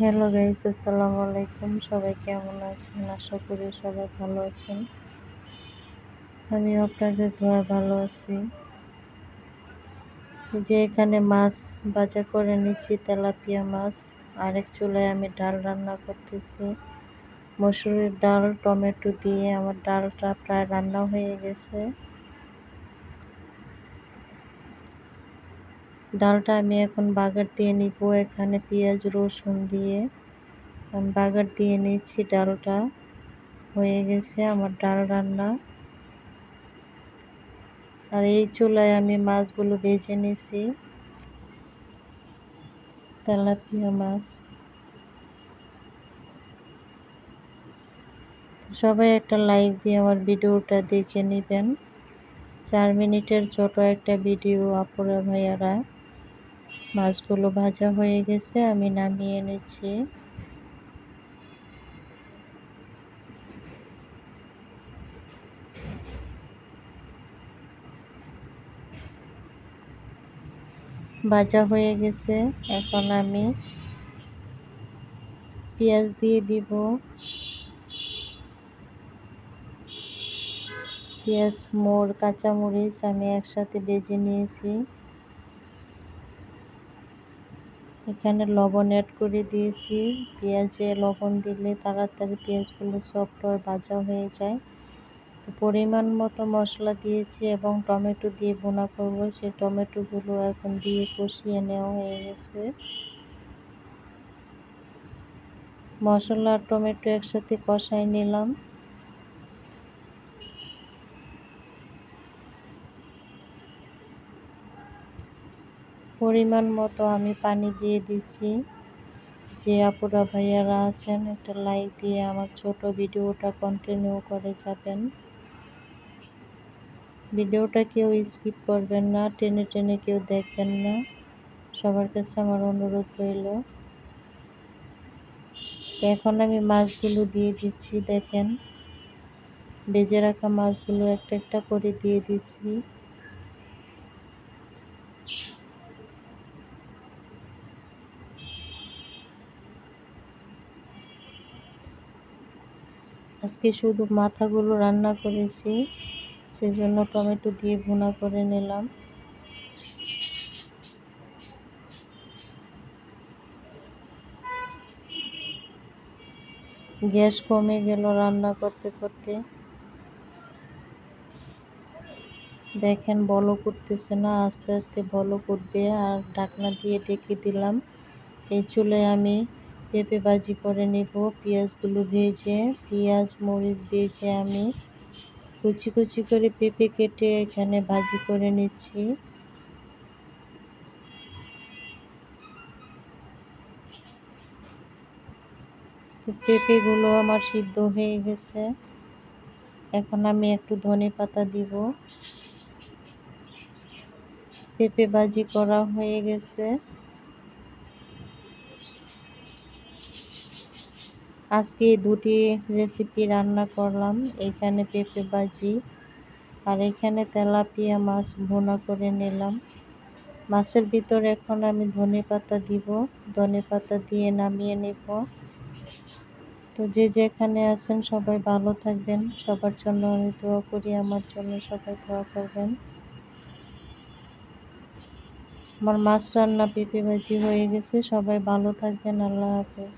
Hello guys আসসালামু আলাইকুম। সবাই কেমন আছেন? আশা করি সবাই ভালো আছেন। আমি আপনাদের ধোয়া ভালো আছি। যে এখানে মাছ বাজা করে নিচ্ছি, তেলাপিয়া মাছ। আরেক চুলায় আমি ডাল রান্না করতেছি। মসুরের ডাল, টমেটো দিয়ে আমার ডালটা প্রায় রান্না হয়ে গেছে। ডালটা আমি এখন বাগার দিয়ে নিব। এখানে পেঁয়াজ, রসুন দিয়ে আমি বাগার দিয়ে নিচ্ছি। ডালটা হয়ে গেছে আমার ডাল রান্না। আর এই চুলায় আমি মাছগুলো ভেজে নিছি। তেলাপিয়া মাছ। সবাই একটা লাইক দিয়ে আমার ভিডিওটা দেখে নেবেন। চার মিনিটের ছোট একটা ভিডিও, আপুরা ভাইয়ারা। মাছগুলো ভাজা হয়ে গেছে, আমি নামিয়ে এনেছি। ভাজা হয়ে গেছে, এখন আমি পেঁয়াজ দিয়ে দিব। পেঁয়াজ মোড় কাঁচামরিচ আমি একসাথে বেজে নিয়েছি। এখানে লবণ অ্যাড করে দিয়েছি। পেঁয়াজে লবণ দিলে তাড়াতাড়ি পেঁয়াজগুলো সফট হয়ে ভাজা হয়ে যায়। তো পরিমাণ মতো মশলা দিয়েছি এবং টমেটো দিয়ে বোনা করব। সেই টমেটোগুলো এখন দিয়ে কষিয়ে নেওয়া হয়ে গেছে। মশলা আর টমেটো একসাথে কষাই নিলাম। পরিমাণ মতো আমি পানি দিয়ে দিচ্ছি। যে আপুরা ভাইয়ারা আছেন, একটা লাইক দিয়ে আমার ছোট ভিডিওটা কন্টিনিউ করে যাবেন। ভিডিওটা কেউ স্কিপ করবেন না, টেনে টেনে কেউ দেখবেন না। সবার কাছে আমার অনুরোধ রইল। এখন আমি মাছগুলো দিয়ে দিচ্ছি, দেখেন। বেজে রাখা মাছগুলো একটা একটা করে দিয়ে দিচ্ছি। আজকে শুধু মাথাগুলো রান্না করেছি, সেজন্য টমেটো দিয়ে ভুনা করে নিলাম। গ্যাস কমে গেল রান্না করতে করতে। দেখেন বলো করতেছে না, আস্তে আস্তে বলো করবে, আর ঢাকনা দিয়ে ডেকে দিলাম। এই চুলে আমি পেঁপে ভাজি করে নেব, পেঁয়াজগুলো ভেজে, পেঁয়াজ, মরিচ ভেজে আমি কুচি কুচি করে পেঁপে কেটে এখানে ভাজি করে নিচ্ছি। পেঁপেগুলো আমার সিদ্ধ হয়ে গেছে। এখন আমি একটু ধনে পাতা দিব। পেঁপে ভাজি করা হয়ে গেছে। আজকে দুটি রেসিপি রান্না করলাম। এখানে পেঁপে ভাজি আর এখানে তেলাপিয়া মাছ ভুনা করে নিলাম। মাছের ভিতর এখন আমি ধনে পাতা দিব। ধনে পাতা দিয়ে নামিয়ে নেব। তো যে যেখানে আছেন সবাই ভালো থাকবেন। সবার জন্য আমি দোয়া করি, আমার জন্য সবাই দোয়া করবেন। আমার মাছ রান্না পেঁপে ভাজি হয়ে গেছে। সবাই ভালো থাকবেন। আল্লাহ হাফেজ।